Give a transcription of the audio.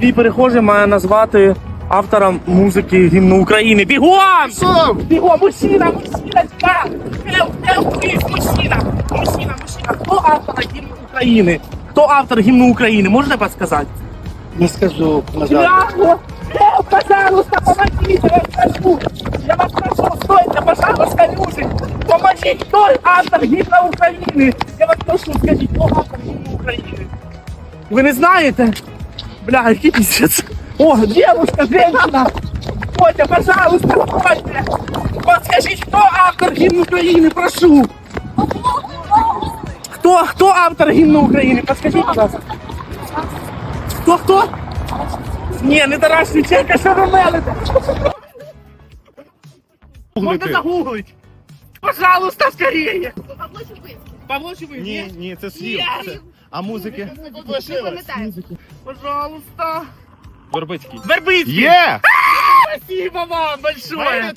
твій перехожий має назвати автора музики гімну України. Бігом! Бігом, мужчина, мужчина, тікай! Help, help, please, мужчина! Мужчина, мужчина, хто автор гімну України? Хто автор гімну України? Можете підсказати? Не скажу, жаль. Бляху! Help, пожалуйста, помогите, я прошу! Я вас прошу, стойте, пожалуйста, люди! Поможіть, хто автор гімна України? Я вас прошу, скажіть, хто автор гімну України? Ви не знаєте? Бля, який піздець. О, девушка, женщина! Стойте, пожалуйста, стойте! Подскажіть, хто автор гімну України, прошу! Хто, хто автор гімну України? Подскажіть, пожалуйста. Хто, хто? Ні, не Тарас Шевченка, що ви мелите? Можна загуглить. Пожалуйста, скорее. Павло Чубинський. Павло Чубин, Ні, ні, це слів. Це- А музики? Не пам'ятаю. Пожалуйста. Вербицький. Вербицький. Є! Спасибо вам большое.